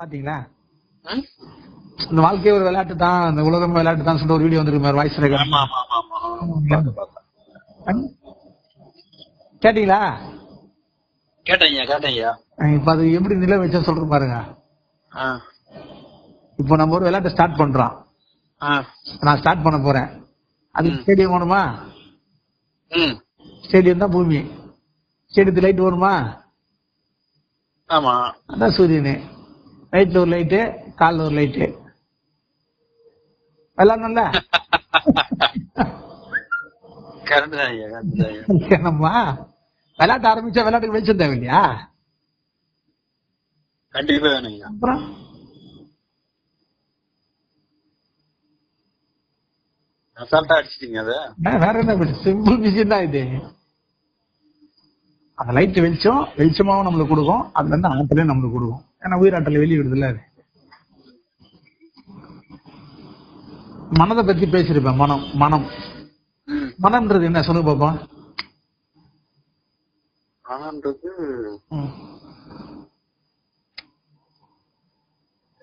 பாத்தீங்களா? ம்? இந்த வாழ்க்கையே ஒரு விளையாட்டு தான் இந்த உலகம் விளையாட்டு தான் சொல்லிட்டு ஒரு வீடியோ வந்திருக்கு வாய்ஸ் ரெக்கார்ட். ஆமா ஆமா ஆமா ஆமா. பார்த்தேன், பார்த்தேன். கேட்டீங்களா? கேட்டேங்க கேட்டேங்க இப்ப அது எப்படி நிலை வச்சா சொல்ற பாருங்க. ஆ. இப்போ நம்ம ஒரு விளையாட்டு ஸ்டார்ட் பண்றோம். ஆ. நான் ஸ்டார்ட் பண்ண போறேன். அது ஸ்டேடியம் வேணுமா? ம். ஸ்டேடியம் தான் பூமி. ஸ்டேடியத்து லைட் வேணுமா? ஆமா. அதான் சூரியனு. நைட்ல ஒரு லைட்டு காலைல ஒரு லைட்டு ஐயா என்னம்மா? விளையாட்டு ஆரம்பிச்சா விளையாட்டுக்கு வெளிச்சம் தேவை இல்லையா? கண்டிப்பா ஐயா அப்புறம்? அசால்ட்டா அடிச்சிட்டீங்க அத? வேற என்ன சிம்பிள் விஷயம் தான் இது. அந்த லைட் வெளிச்சம் வெளிச்சமாவும் நம்மளுக்கு கொடுக்கும் அதுல இருந்து ஆற்றலையும் நம்மளுக்கு கொடுக்கும். ஏன்னா உயிராற்றலை வெளியே விடுதுல்ல அது. மனதை பத்தி பேசிருப்பேன் மனம் மனம். மனம்ன்றது என்ன? சொல்லுங்க பாப்போம் ஆனான்றது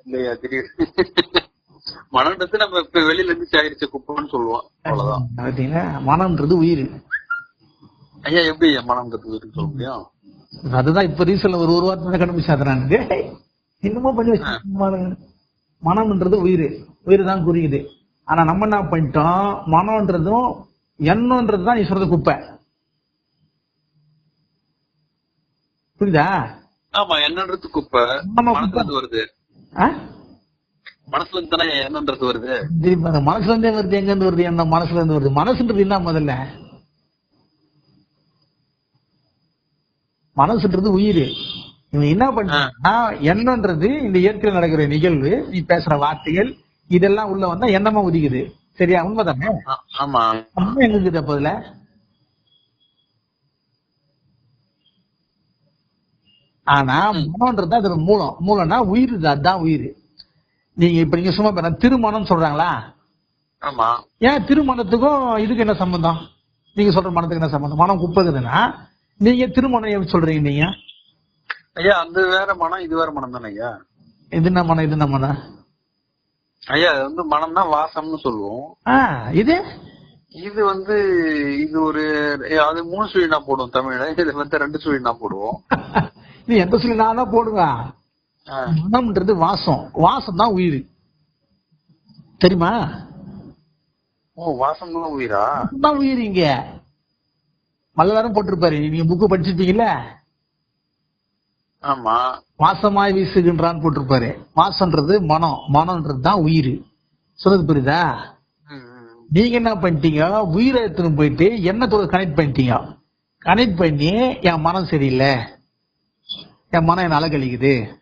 இல்லையா திடீர்னு மனன்றது நம்ம இப்ப வெளியில இருந்து சேகரிச்ச குப்பைன்னு சொல்லுவோம். அவ்வளவுதான். மனம்ன்றது உயிர். ஐயா எப்படி மனம்ன்றது இருக்கு சொல்ல முடியும்? அதுதான் இப்ப ரீசன்ல ஒரு ஒரு வாரத்துல கண்டுபிடிச்சாதுறாங்க என்னமோ பண்ணி வச்சு மனம்ன்றது உயிர். உயிர் தான் குறியுது ஆனா நம்ம என்ன பண்ணிட்டோம்? மனம்ன்றதும் எண்ணம்ன்றது தான் நீ சொல்றது குப்பை. புரியுதா? ஆமா என்னன்றது குப்பை. மனசுல வருது? மனசுல இருந்து தானே என்னன்றது வருது? மனசுல இருந்தே வருது எங்க இருந்து வருது? என்ன மனசுல இருந்து வருது. மனசுன்றது என்ன முதல்ல? மனசுன்றது உயிர். இவன் என்ன பண்ணா எண்ணம்ன்றது இந்த இயற்கையில் நடக்கிற நிகழ்வு நீ பேசுற வார்த்தைகள் இதெல்லாம் உள்ள வந்தா எண்ணமா உதிக்குது. சரியா? உண்மைதானே? ஆமா. எங்க இருக்குது அப்ப அதுல ஆனா மனம்ன்றது அது மூலம். மூலம்னா உயிர் அதுதான் உயிர். நீங்க இப்ப நீங்க சும்மா பாருங்க, திருமணம் சொல்றாங்களா? ஆமா. ஏன் திருமணத்துக்கும் இதுக்கு என்ன சம்பந்தம்? நீங்க சொல்ற மனத்துக்கு என்ன சம்பந்தம்? மனம் குப்பதுன்னா நீங்க திருமணம் சொல்றீங்க நீங்க? ஐயா அந்த வேற மனம் இது வேற மனம் தானே ஐயா. இது என்ன மனம் இது என்ன மனம்? ஐயா அது வந்து மனம்னா வாசம்னு சொல்லுவோம். இது? இது வந்து இது ஒரு அது மூணு சுழினா போடுவோம் தமிழ்ல. இது வந்து ரெண்டு சுழினா போடுவோம். நீ எந்த நான் தான் ஆ. மனம்ன்றது வாசம். வாசம் தான் உயிர். தெரியுமா? ஓ வாசம் தான் உயிரா? தான் உயிர் இங்க. மல்லரும் போட்டிருப்பாரு. நீங்க புக்கு படிச்சிருப்பீங்கல்ல? ஆமா. வாசமாய் வீசுகின்றான்னு போட்டிருப்பாரு. வாசம்ன்றது மனம். மனம்ன்றது தான் உயிர். சொன்னது புரியுதா. நீங்க என்ன பண்ணிட்டீங்க? உயிரை எடுத்துன்னு போயிட்டு எண்ணத்தோட கனெக்ட் பண்ணிட்டீங்க? கனெக்ட் பண்ணி என் மனம் சரியில்லை. என் மனம் என்ன அலகழிக்குது ம்.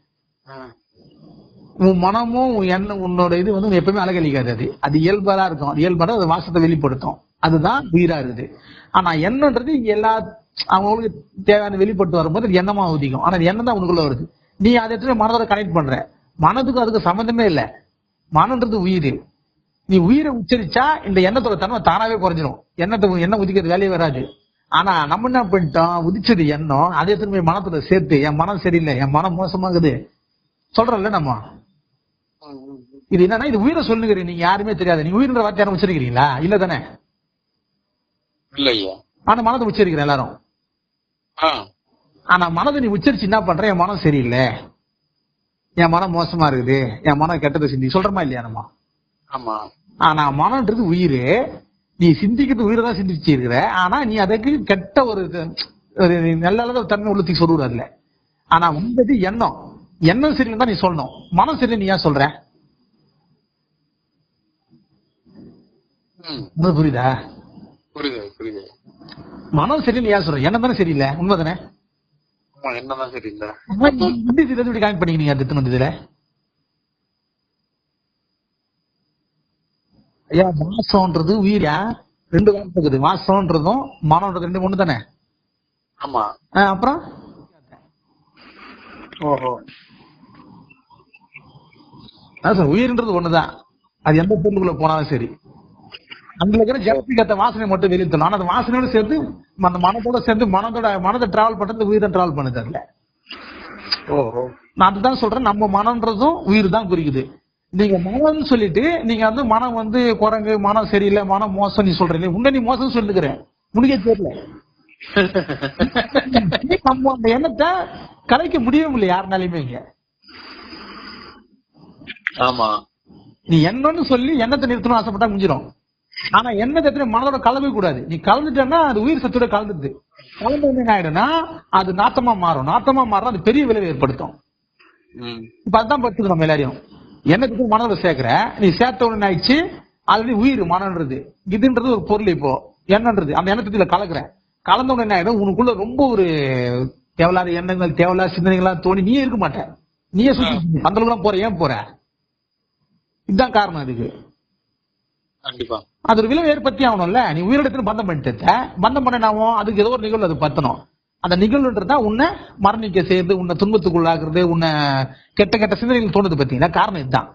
உன் மனமும் உன் எண்ணம் உன்னோட இது வந்து எப்பவுமே அழகழிக்காது அது. அது இயல்பாக இருக்கும். அது இயல்பாக அது வாசத்தை வெளிப்படுத்தும். அதுதான் உயிரா இருக்குது. ஆனா எண்ணம்ன்றது எல்லா அவங்களுக்கு தேவையான வெளிப்பட்டு வரும்போது அது எண்ணமா உதிக்கும். ஆனா எண்ணம் தான் உனக்குள்ள வருது. நீ அதை எடுத்து மனதோட கனெக்ட் பண்ற. மனதுக்கும் அதுக்கு சம்மந்தமே இல்லை. மனம்ன்றது உயிர். நீ உயிரை உச்சரிச்சா இந்த எண்ணத்தோட தன்மை தானாவே குறைஞ்சிடும் எண்ணத்தை எண்ணெய் உதிக்கிறது வேலையே வராது. ஆனா நம்ம என்ன பண்ணிட்டோம்? உதிச்சது எண்ணம். அதே திரும்பி மனத்துல சேர்த்து என் மனம் சரியில்லை என் மனம் மோசமாகுது. சொல்றோம்ல நம்ம? இது என்னன்னா இது உயிரை சொல்லுகிறீங்க நீங்க யாருமே தெரியாது. நீங்க உயிர்ன்ற வார்த்தை யாரும் உச்சரிக்கிறீங்களா? இல்ல தானே? இல்ல ஐயா ஆனா மனதை உச்சரிக்கிறேன் எல்லாரும். ஆனா மனதை நீ உச்சரிச்சு என்ன பண்ற? என் மனம் சரியில்லை. என் மனம் மோசமா இருக்குது. என் மனம் கெட்டதை சிந்தி சொல்றமா இல்லையா நம்ம ஆமா. ஆனா மனம்ன்றது உயிர். நீ சிந்திக்கிறது உயிரை தான் சிந்திச்சு இருக்கிற. ஆனா நீ அதுக்கு கெட்ட ஒரு நல்ல தன்மை உள்ளத்துக்கு சொல்லுற அதுல. ஆனா வந்தது எண்ணம். எண்ணம் சரியில்லை தான் நீ சொல்லணும். மனம் சரியில்லை நீ ஏன் சொல்ற? புரியுதா? புரியுது புரியுது. மனம் சரியில்லை ஏன் சொல்ற? எண்ணம் தானே சரியில்லை. உண்மைதானே? ஆமா என்னதான் சரியில்லை. இப்படி கனெக்ட் பண்ணிக்கிறீங்க அது எத்தனை இதுல? ஐயா வாசம்ன்றது உயிரா ரெண்டு வாசம் இருக்குது. வாசம்ன்றதும் மனம்ன்றது ரெண்டு ஒண்ணு தானே ஆமா அப்புறம்? ஓஹோ. சார் உயிர்ன்றது ஒண்ணுதான். அது எந்த பொருளுக்குள்ள போனாலும் சரி. அந்த இருக்கிற ஜனத்துக்கு வாசனை மட்டும் வெளியிட்டணும் ஆனா அந்த வாசனையோட சேர்த்து அந்த மனத்தோட சேர்ந்து மனதோட மனதை டிராவல் பண்றது உயிரை டிராவல் பண்ணுது அதுல. நான் அதுதான் சொல்றேன் நம்ம மனம்ன்றதும் உயிர் தான் குறிக்குது. நீங்க மனம்னு சொல்லிட்டு நீங்க வந்து மனம் வந்து குரங்கு மனம் சரியில்லை மனம் மோசம் நீ சொல்றீங்க. உன்ன நீ மோசம் சொல்லுகிறேன் உனக்கே தெரியல. நம்ம அந்த எண்ணத்தை கலைக்க முடியவே முடியல யாருனாலையுமே இங்க. ஆமா. நீ என்னன்னு சொல்லி எண்ணத்தை நிறுத்தணும் ஆசைப்பட்டா முடிஞ்சிடும் ஆனா எண்ணத்தை எத்தனை மனதோட கலவே கூடாது. நீ கலந்துட்டேன்னா அது உயிர் சத்தோட கலந்துது கலந்து என்ன ஆயிடும்னா அது நாத்தமா மாறும். நாத்தமா மாறினா அது பெரிய விளைவை ஏற்படுத்தும். இப்ப அதான் படுத்துது நம்ம எல்லாரையும். எண்ணத்துக்கு மனதுல சேர்க்கிற? நீ சேர்த்த உடனே ஆயிடுச்சு ஆல்ரெடி உயிர் மனன்றது இதுன்றது ஒரு பொருள் இப்போ. எண்ணன்றது. அந்த எண்ணத்துல கலக்குற. கலந்த உடனே என்ன ஆயிடும்? உனக்குள்ள ரொம்ப ஒரு தேவையில்லாத எண்ணங்கள் தேவையில்லாத சிந்தனைகள்லாம் தோணி நீயே இருக்க மாட்ட. நீயே சுத்தி அந்த அளவுக்கு போற. ஏன் போற? இதுதான் காரணம் அதுக்கு. அது ஒரு விளைவு ஏற்படுத்தி ஆகணும்ல. நீ உயிரிடத்துல பந்தம் பண்ணிட்டு பந்தம் பண்ணனாவும் அதுக்கு ஏதோ ஒரு நிகழ்வு அது பத்தணும். அந்த நிகழ்வுன்றதா உன்னை மரணிக்க செய்யறது உன்னை துன்பத்துக்குள்ளாக்குறது உன்னை கெட்ட கெட்ட சிந்தனைகள் தோணுது பாத்தீங்களா? காரணம் இதுதான்.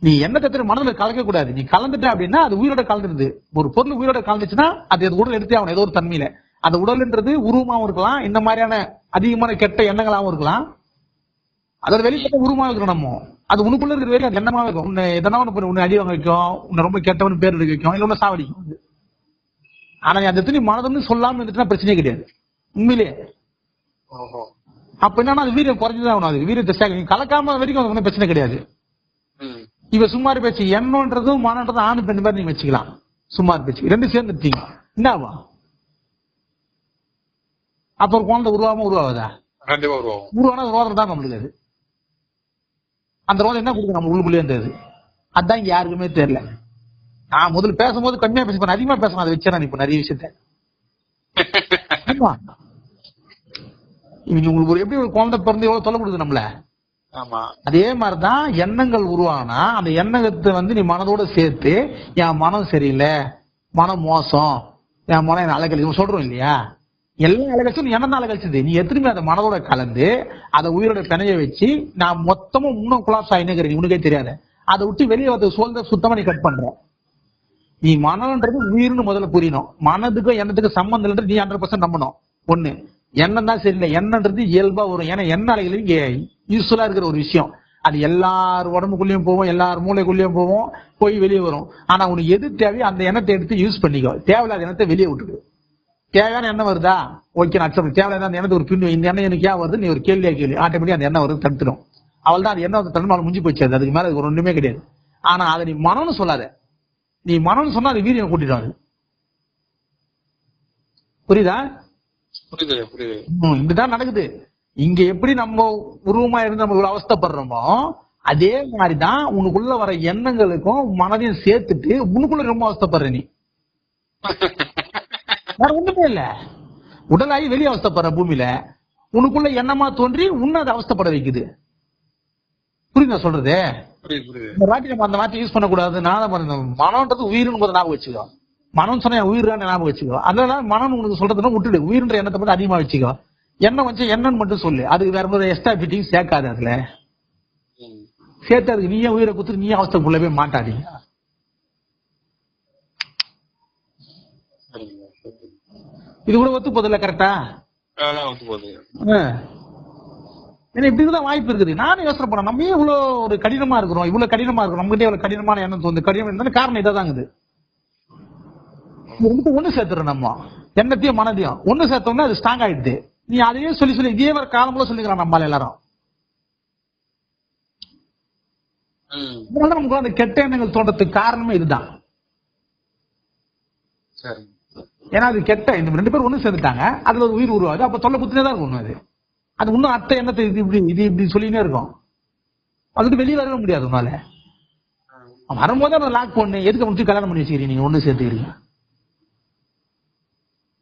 நீ என்ன தத்திர மனதில் கலக்க கூடாது. நீ கலந்துட்ட அப்படின்னா அது உயிரோட கலந்துருது. ஒரு பொருள் உயிரோட கலந்துச்சுன்னா அது உடல் எடுத்தே ஆகணும் ஏதோ ஒரு தன்மையில. அந்த உடல்ன்றது உருவமாவும் இருக்கலாம் இந்த மாதிரியான அதிகமான கெட்ட எண்ணங்களாவும் இருக்கலாம். அதோட வெளிப்பட்ட உருவமா இருக்கணும் நம்ம. அது உனக்குள்ள இருக்கிற வரைக்கும் அது எண்ணமா இருக்கும் உன்னை எதனா பண்ணி உன்னை அடி வாங்க வைக்கும் உன்னை ரொம்ப கெட்டவன் பேர் எடுக்க வைக்கும் இல்ல உன்னை சாவடிக்கும் அது. ஆனா அந்த நீ மனதுன்னு சொல்லாம இருந்துட்டுனா பிரச்சனையே கிடையாது. உண்மையிலேயே அப்ப என்னன்னா அது வீரியம் குறைஞ்சுதான் ஆகணும் அது. வீரியத்தை சேர்க்க நீ கலக்காம வரைக்கும் அது ஒன்றும் பிரச்சனை கிடையாது. இவ சுமார் பேச்சு எண்ணன்றதும் மனன்றதும் ஆணு பெண் மாதிரி நீங்க வச்சுக்கலாம். சுமார் பேச்சு. ரெண்டு சேர்ந்துட்டீங்க. என்னவா? அப்ப ஒரு குழந்தை உருவாம வருவோம் உருவானா ரோதம் தான் நம்மளுக்கு அது. அந்த ரோதம் என்ன கொடுக்கும் நம்ம உள்ளுக்குள்ளே இருந்தது. அதான் இங்க யாருக்குமே தெரியல. நான் முதல்ல பேசும்போது கம்மியா பேசுவேன் அதிகமா பேசணும். அதை வச்சேன் இப்ப நிறைய விஷயத்த. இவங்க உங்களுக்கு ஒரு எப்படி ஒரு குழந்தை பிறந்து எவ்வளவு தொல்லை கொடுக்குது நம்மள? ஆமா. அதே மாதிரிதான் எண்ணங்கள் உருவானா அந்த எண்ணத்தை வந்து நீ மனதோட சேர்த்து என் மனம் சரியில்லை மனம் மோசம் என் மனம் என்ன அழகழிச்சு சொல்றோம் இல்லையா? எல்லா அலகச்சும் நீ என்ன நீ எத்தனையுமே அந்த மனதோட கலந்து அதை உயிரோட பிணைய வச்சு நான் மொத்தமும் இன்னும் குலாப்ஸ் ஆயினுக்கிறேன் உனக்கே தெரியாது. அதை விட்டு வெளியே வந்து சோழ்ந்த சுத்தமா நீ கட் பண்ற. நீ மனம்ன்றது உயிர்னு முதல்ல புரியணும். மனதுக்கும் எண்ணத்துக்கும் சம்பந்தம் இல்லைன்றது நீ ஹண்ட்ரட் பர்சன்ட் நம்பணும். ஒண்ணு எண்ணம் தான் சரியில்லை எண்ணன்றது இயல்பா வரும். ஏன்னா எண்ண அலைகள்? யூஸ்ஃபுல்லா இருக்கிற ஒரு விஷயம். அது எல்லார் உடம்புக்குள்ளேயும் போவோம் எல்லார் மூளைக்குள்ளேயும் போவோம் போய் வெளியே வரும். ஆனா உனக்கு எது தேவையோ அந்த எண்ணத்தை எடுத்து யூஸ் பண்ணிக்கோ. தேவையில்லாத எண்ணத்தை வெளியே விட்டுடு. தேவையான எண்ணம் வருதா? ஓகே நான் அக்செப்ட் தேவையில்லாத அந்த எண்ணத்தை ஒரு பின். இந்த எண்ணம் எனக்கு ஏன் வருது? நீ ஒரு கேள்வியா கேள்வி ஆட்டோமேட்டிக் அந்த எண்ணம் வருது தடுத்துடும். அவள் தான் அந்த எண்ணம் தடுமாறு முடிஞ்சு போச்சு அது அதுக்கு மேல ஒரு ஒண்ணுமே கிடையாது. ஆனா அதை நீ மனம்னு சொல்லாத. நீ மனம்னு சொன்னா அது வீரியம் கூட்டிடும் அது புரியுதா? இதுதான் நடக்குது. இங்க எப்படி நம்ம உருவமா இருந்து நம்ம இவ்வளவு அவஸ்தைப்படுறோமோ அதே மாதிரிதான் உனக்குள்ள வர எண்ணங்களுக்கும் மனதையும் சேர்த்துட்டு உனக்குள்ள ரொம்ப அவஸ்தைப்படுற நீ. வேற ஒண்ணுமே இல்ல. உடலாகி வெளியே அவஸ்தைப்படுற பூமியில உனக்குள்ள எண்ணமா தோன்றி உன்னை அதை அவஸ்தைப்பட வைக்குது. புரியுதா சொல்றது? இந்த வாட்டி நம்ம அந்த வார்த்தை யூஸ் பண்ணக்கூடாது. நான். மனம்ன்றது உயிர்னு ஞாபகம் வச்சுக்கோ. மனம் சொன்னா உயிர் ஞாபகம் வச்சுக்கோ. அதனால மனம் உனக்கு சொல்றதுன்னா விட்டுடு. உயிர்ன்ற எண்ணத்தை மட்டும் அதிகமா வச்சுக்கோ. எண்ணம் வச்சு என்னன்னு மட்டும் சொல்லு. அதுக்கு வேற மாதிரி எக்ஸ்ட்ரா ஃபிட்டிங் சேர்க்காது அதுல. சேர்த்து அதுக்கு நீயே உயிரை குத்துட்டு நீயே அவஸ்தைக்குள்ளவே மாட்டாதீங்க சரிங்க சரி. இது கூட ஒத்து போதில்ல கரெக்டா வந்து போகுது. ஏன்னா இப்படி தான் வாய்ப்பு இருக்குது. நானும் யோசனை பண்ணேன் நம்ம ஏன் இவ்வளவு ஒரு கடினமா இருக்கிறோம்? இவ்வளவு கடினமா இருக்கிறோம். நம்மகிட்ட இவ்வளவு கடினமான எண்ணம் தோணுது. கடினம் இருந்தாலும் காரணம் இது ரெண்டுத்தையும் ஒண்ணு சேர்த்துறோம் நம்ம. எண்ணத்தையும் மனதையும். ஒண்ணு சேர்த்தோம்னா அது ஸ்ட்ராங் ஆயிடுது. நீ அதையே சொல்லி சொல்லி இதே வர காலம்ல சொல்லிக்கிறான் நம்மளால எல்லாரும். அதனால நமக்கு அந்த கெட்ட எண்ணங்கள் தோன்றதுக்கு காரணமே இதுதான். சரி. ஏன்னா அது கெட்ட இந்த ரெண்டு பேரும் ஒண்ணு சேர்ந்துட்டாங்க. அதுல ஒரு உயிர் உருவாது அப்ப தொல்லை குத்துனே தான் இருக்கும் அது. அது இன்னும் அத்தை எண்ணத்தை இது இப்படி இது இப்படி சொல்லினே இருக்கும். அதுக்கு வெளியே வரவே முடியாது உன்னால. வரும்போது அவன் லாக் பண்ணு. எதுக்கு முடிச்சு கல்யாணம் பண்ணி வச்சுக்கிறீங்க? நீங்க ஒண்ணு சேர்த்துக்கிறீங்க.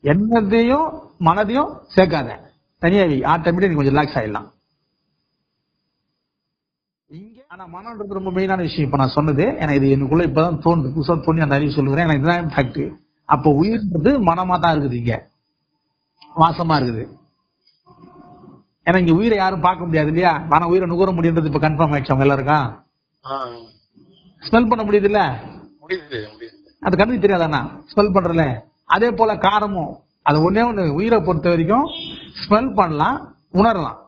எண்ணத்தையும் மனதையும் சேர்க்காத. தனியாவி ஆட்டோமேட்டிக் கொஞ்சம் ரிலாக்ஸ் ஆயிடலாம். இங்க ஆனா மனம்ன்றது ரொம்ப மெயினான விஷயம். இப்ப நான் சொன்னது. ஏன்னா இது எனக்குள்ள இப்பதான் தோணுது. புதுசா தோணி அந்த அறிவு சொல்லுகிறேன். எனக்கு இதுதான் ஃபேக்ட் அப்போ உயிர்ன்றது மனமா தான் இருக்குது இங்க. வாசமா இருக்குது. ஏன்னா இங்க உயிரை யாரும் பார்க்க முடியாது இல்லையா? ஆனா உயிரை நுகர முடியுன்றது இப்ப கன்ஃபார்ம் ஆயிடுச்சு அவங்க எல்லாருக்கும். ஸ்மெல் பண்ண முடியுது இல்ல அது கண்ணுக்கு தெரியாதாண்ணா ஸ்மெல் பண்றல அதே போல காரமும். அது ஒண்ணே ஒண்ணு. உயிரை பொறுத்த வரைக்கும் ஸ்மெல் பண்ணலாம் உணரலாம்.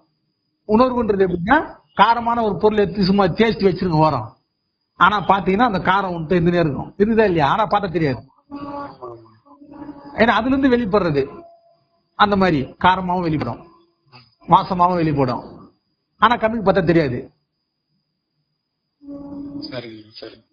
உணர்வுன்றது எப்படின்னா காரமான ஒரு பொருள் எடுத்து சும்மா டேஸ்ட் வச்சிருக்க வரோம். ஆனா பாத்தீங்கன்னா அந்த காரம் வந்துட்டு இருந்துட்டே இருக்கும். இருக்குதா இல்லையா? ஆனா பார்த்தா தெரியாது. ஏன்னா அதுல இருந்து வெளிப்படுறது. அந்த மாதிரி காரமாவும் வெளிப்படும். மாசமாகவும் வெளிப்படும். ஆனா கண்ணுக்கு பார்த்தா தெரியாது. சரி சரி